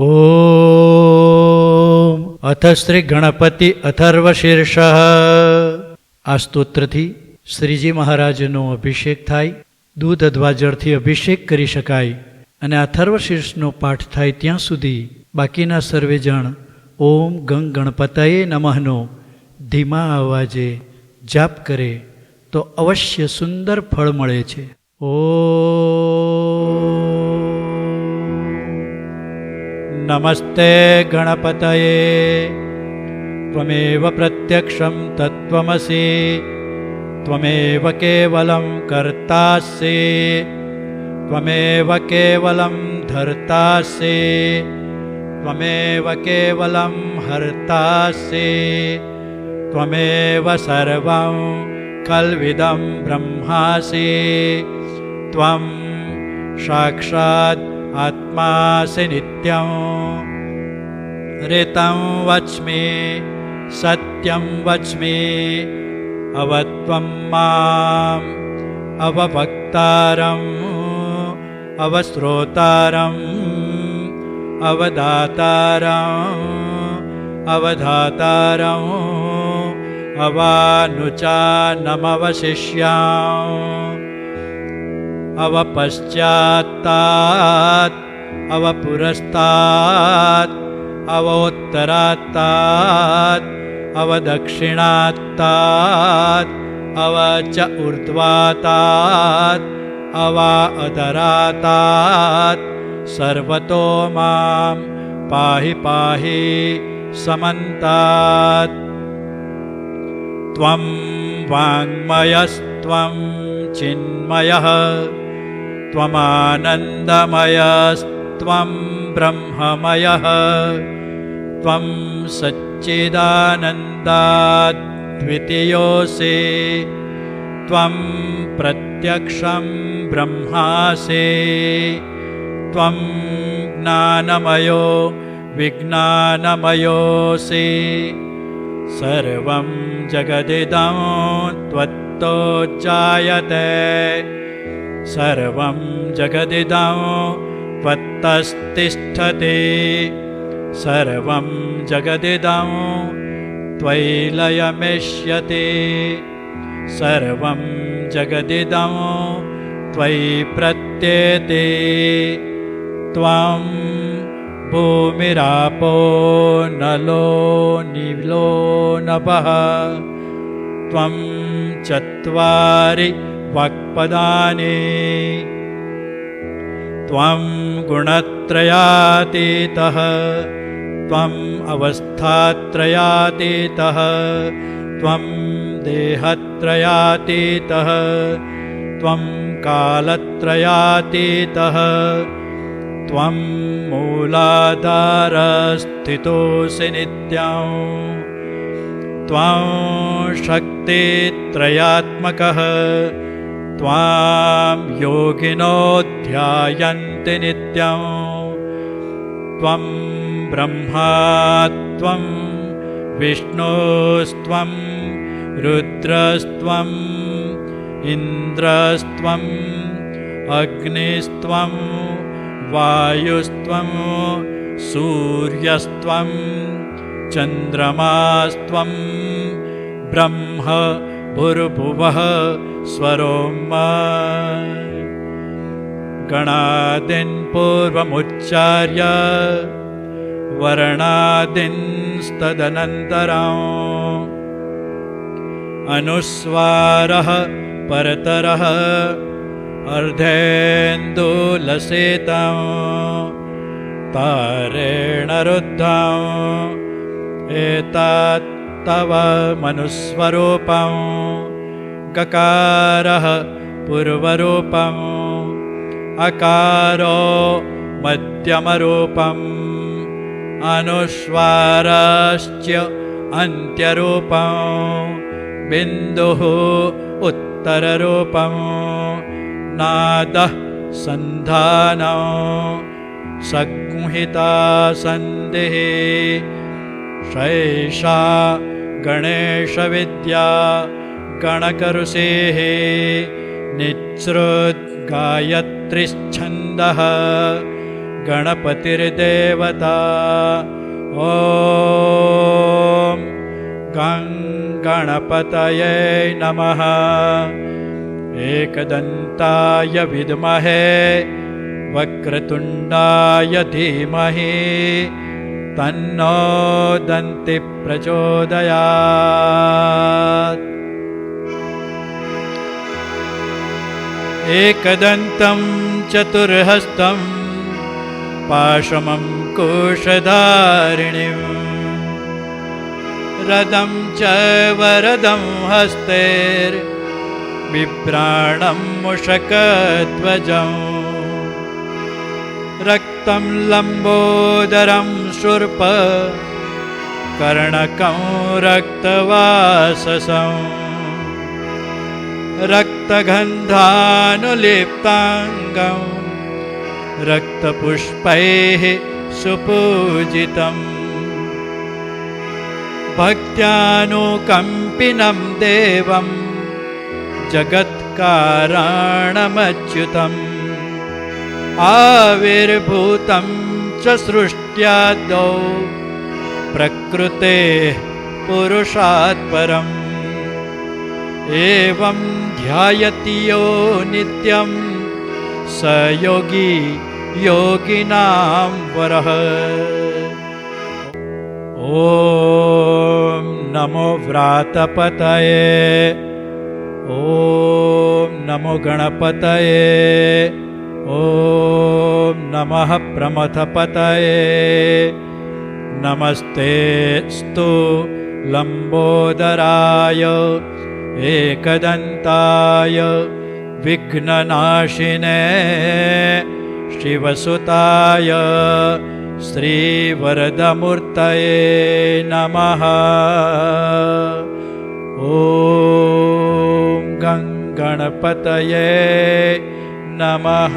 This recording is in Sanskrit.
ઓમ અથ શ્રી ગણપતિ અથર્વશીર્ષ આ સ્તોત્રથી શ્રીજી મહારાજનો અભિષેક થાય, દૂધ અથવા જળથી અભિષેક કરી શકાય અને અથર્વશીર્ષનો પાઠ થાય ત્યાં સુધી બાકીના સર્વે જણ ઓમ ગંગ ગણપતયે નમઃનો ધીમા અવાજે જાપ કરે તો અવશ્ય સુંદર ફળ મળે છે. ઓ नमस्ते गणपतये। त्वमेव प्रत्यक्षं तत्त्वमसि। त्वमेव केवलं कर्तासि। त्वमेव केवलं धर्तासि। त्वमेव केवलं हर्तासि। त्वमेव सर्वं कल्विदं ब्रह्मासि। त्वं साक्षात् आत्मासि नित्यं। ऋतं वच्मि सत्यं वच्मि अवत्वं माम् अवभक्तारम् अवश्रोतारम् अवदातारम् अवधातारम् अवानुचानमवशिष्या अवपश्चात्तात् अवपुरस्तात् अवोत्तरात्तात् अवदक्षिणात्तात् अव च ऊर्ध्वातात् अवा अधरातात् सर्वतो मां पाहि पाहि समन्तात्। त्वं वाङ्मयस्त्वं चिन्मयः त्वमानन्दमयस्त्वं ब्रह्ममयः त्वं सच्चिदानन्दाद्वितीयोऽसि त्वं प्रत्यक्षं ब्रह्मासि त्वं ज्ञानमयो विज्ञानमयोऽसि सर्वं जगदिदं त्वत्तो जायते सर्वं जगदिदं त्वत्तस्तिष्ठति। सर्वं जगदिदं त्वयि लयमिष्यति। सर्वं जगदिदं त्वयि प्रत्येति। त्वं भूमिरापो नलो निलो नभः। त्वं चत्वारि वाक्पदानि त्वं गुणत्रयातीतः त्वम् अवस्थात्रयातीतः त्वं देहत्रयातीतः त्वं कालत्रयातीतः त्वं मूलाधारस्थितोऽसि नित्यं। त्वं शक्तित्रयात्मकः त्वां योगिनो ध्यायन्ति नित्यं। त्वं ब्रह्मा त्वं विष्णुस्त्वं रुद्रस्त्वम् इन्द्रस्त्वम् अग्निस्त्वं वायुस्त्वं सूर्यस्त्वं चन्द्रमास्त्वं ब्रह्म भुर्भुवः स्वरोम गणादिन् पूर्वमुच्चार्य वर्णादिंस्तदनन्तरम् अनुस्वारः परतरः अर्धेन्दुलसितं तारेण रुद्धम् एतत् तव मनुस्वरूपं गकारः पूर्वरूपम् अकारो मध्यमरूपम् अनुस्वारश्च अन्त्यरूपं बिन्दुः उत्तररूपं नादः सन्धानं सन्धिः शैषा गणेशविद्या गणकऋषेः निःसृद्गायत्रिच्छन्दः गणपतिर्देवता। ॐ गं गणपतये नमः। एकदन्ताय विद्महे वक्रतुण्डाय धीमहि तन्नो दन्ति प्रचोदयात्। एकदन्तं चतुर्हस्तं पाशमं कोशधारिणीम् रदं च वरदं हस्तेर्बिभ्राणं मुषकध्वजम् रक्तं लम्बोदरं शुर्प कर्णकं रक्तवाससम् रक्तगन्धानुलिप्ताङ्गं रक्तपुष्पैः सुपूजितम् भक्त्यानुकम्पिनं देवं जगत्काराणमच्युतम् आविर्भूतं च सृष्ट्यादौ प्रकृतेः पुरुषात् परम्। एवं ध्यायति यो नित्यं स योगी योगिनां वरः। ॐ नमो व्रातपतये ॐ नमो गणपतये ॐ नमः प्रमथपतये। नमस्ते स्तु लम्बोदराय एकदन्ताय विघ्ननाशिने शिवसुताय श्रीवरदमूर्तये नमः। ॐ गङ्गणपतये नमः